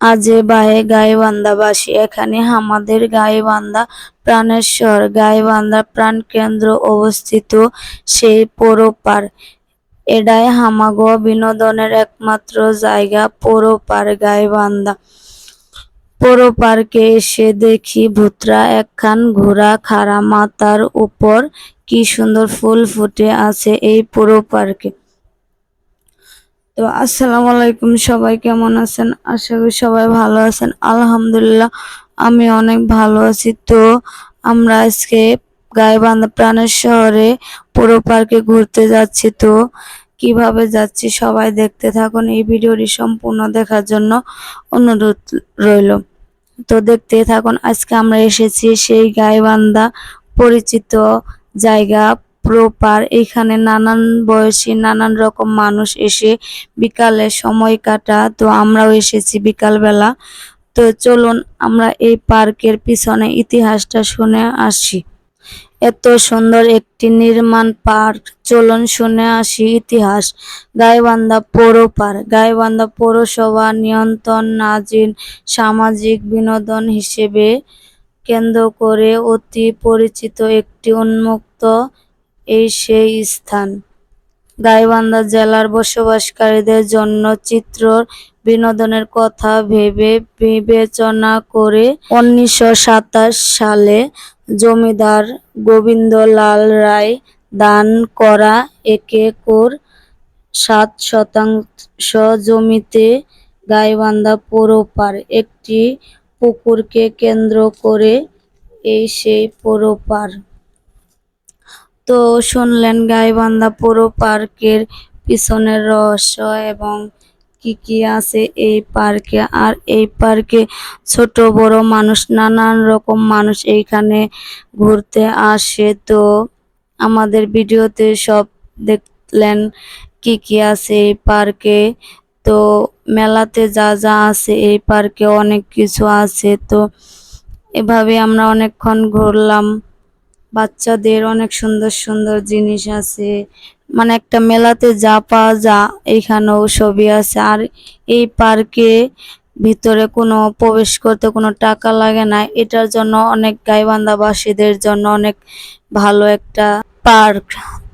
আজে বাহে গাইবান্ধাবাসী এখানে আমাদের গাইবান্ধা প্রাণেশ্বর গাইবান্ধা প্রাণকেন্দ্র অবস্থিত সেই পৌরপার। এটাই হামাগো বিনোদনের একমাত্র জায়গা পৌরপার গাইবান্ধা। পৌর পার্কে এসে দেখি ভুতরা একখান ঘোড়া খাড়া মাতার উপর কি সুন্দর ফুল ফুটে আছে এই পুরো পার্কে তো আসসালামু আলাইকুম, সবাই কেমন আছেন? আশা করি সবাই ভালো আছেন। আলহামদুলিল্লাহ, আমি অনেক ভালো আছি। তো আমরা আজকে গাইবান্ধা প্রাণের শহরে পুরো পার্কে ঘুরতে যাচ্ছি। তো কীভাবে যাচ্ছি সবাই দেখতে থাকুন। এই ভিডিওটি সম্পূর্ণ দেখার জন্য অনুরোধ রইল। তো দেখতে থাকুন, আজকে আমরা এসেছি সেই গাইবান্ধা পরিচিত জায়গা প্রপার। এখানে নানান বয়সী, নানান রকম মানুষ এসে বিকালে সময় কাটা। তো আমরাও এসেছি বিকালবেলা। তো চলুন, আমরা এই পার্কের পিছনে ইতিহাসটা শুনে আসি। এত সুন্দর একটি নির্মাণ পার্ক। চলন শুনে আসি ইতিহাস। গাইবান্ধা পৌর পার্ক। গাইবান্ধা পৌরসভা নিয়ন্ত্রণ নাজিন সামাজিক বিনোদন হিসেবে কেন্দ্র করে অতি পরিচিত একটি উন্মুক্ত এই সেই স্থান। গাইবান্ধা জেলার বসবাসকারীদের জন্য চিত্র বিনোদনের কথা ভেবে বিবেচনা করে উনিশশো সাতাশ সালে জমিদার গোবিন্দলাল রায় দান করা একে কোর সাত শতাংশ জমিতে গাইবান্ধা পৌরপার একটি পুকুরকে কেন্দ্র করে এই সেই পৌরপার। তো শুনলেন গাইবান্ধা পুরো পার্কের পিছনের রহস্য এবং কি কি আছে এই পার্কে? আর এই পার্কে ছোট বড় মানুষ, নানান রকম মানুষ এইখানে ঘুরতে আসে। তো আমাদের ভিডিওতে সব দেখলেন কি কি আছে এই পার্কে। তো মেলাতে যা যা আছে এই পার্কে অনেক কিছু আছে। তো এভাবে আমরা অনেকক্ষণ ঘুরলাম। বাচ্চাদের অনেক সুন্দর সুন্দর জিনিস আছে। মানে একটা মেলাতে যা পাওয়া যা এইখানেও ছবি আছে। আর এই পার্কে ভিতরে কোনো প্রবেশ করতে কোনো টাকা লাগে না। এটার জন্য অনেক গাইবান্ধাবাসীদের জন্য অনেক ভালো একটা পার্ক।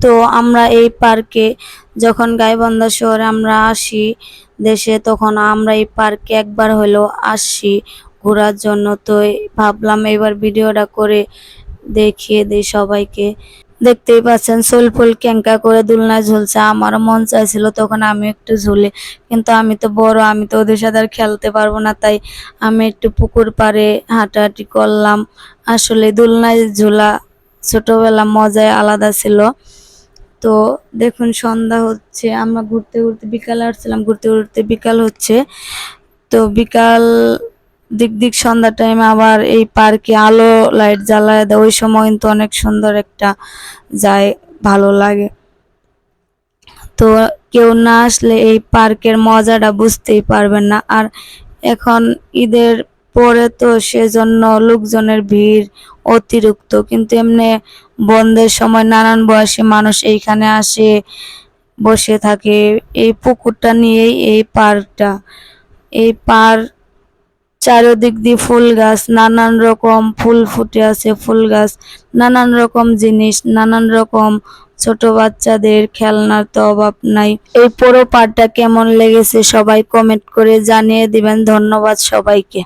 তো আমরা এই পার্কে যখন গাইবান্ধা শহরে আমরা আসি দেশে, তখন আমরা এই পার্কে একবার হলেও আসি ঘোরার জন্য। তো ভাবলাম এবার ভিডিওটা করে দেখিয়ে দিই সবাইকে। দেখতেই পাচ্ছেন ফুল ক্যাঙ্কা করে দুলনায় ঝুলছে। আমারও মন চাইছিল তখন আমি একটু ঝুলি। কিন্তু আমি তো বড়, আমি তো ওদের সাথে আর খেলতে পারব না। তাই আমি একটু পুকুর পাড়ে হাঁটাহাঁটি করলাম। আসলে দুলনায় ঝুলা ছোটবেলা মজায় আলাদা ছিল। তো দেখুন, সন্ধ্যা হচ্ছে, আমরা ঘুরতে ঘুরতে বিকালে আসছিলাম, ঘুরতে ঘুরতে বিকাল হচ্ছে। তো বিকাল দিক দিক সন্ধ্যা টাইমে আবার এই পার্কে আলো লাইট জ্বালায় দেয়। ওই সময় কিন্তু অনেক সুন্দর একটা যায়, ভালো লাগে। তো কেউ না আসলে এই পার্কের মজাটা বুঝতেই পারবেন না। আর এখন ঈদের পরে তো সেজন্য লোকজনের ভিড় অতিরিক্ত। কিন্তু এমনি বন্ধের সময় নানান বয়সী মানুষ এইখানে আসে, বসে থাকে। এই পুকুরটা নিয়েই এই পার্কটা এই পার্ক চারিদিক দিয়ে ফুল গাছ, নানান রকম ফুল ফুটে আছে ফুল গাছ, নানান রকম জিনিস, নানান রকম ছোট বাচ্চাদের খেলনার তো অভাব নাই। এই পুরো পাঠটা কেমন লেগেছে সবাই কমেন্ট করে জানিয়ে দিবেন। ধন্যবাদ সবাইকে।